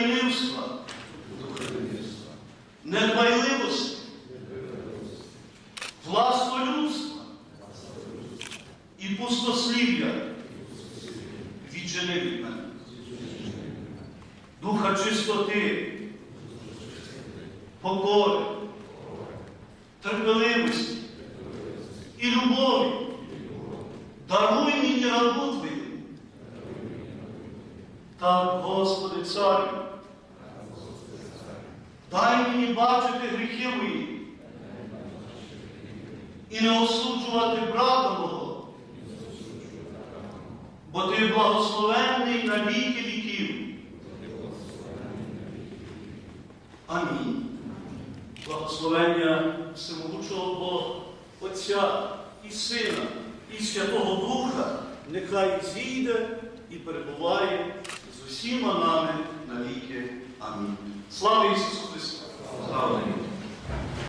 духа лінивства, недбайливості, властолюбства і пустослів'я віджени від мене. Духа чистоти, покори, терпеливості і любові. Даруй мені рабу Твою. Так, Господи, Царю, дай мені бачити гріхи мої і не осуджувати брата мого, бо ти благословенний на віки віків. Амінь. Благословення всемогучого Бога, Отця і Сина, і Святого Духа, нехай зійде і перебуває з усіма нами навіки. Амінь. Слава Ісусу Христу!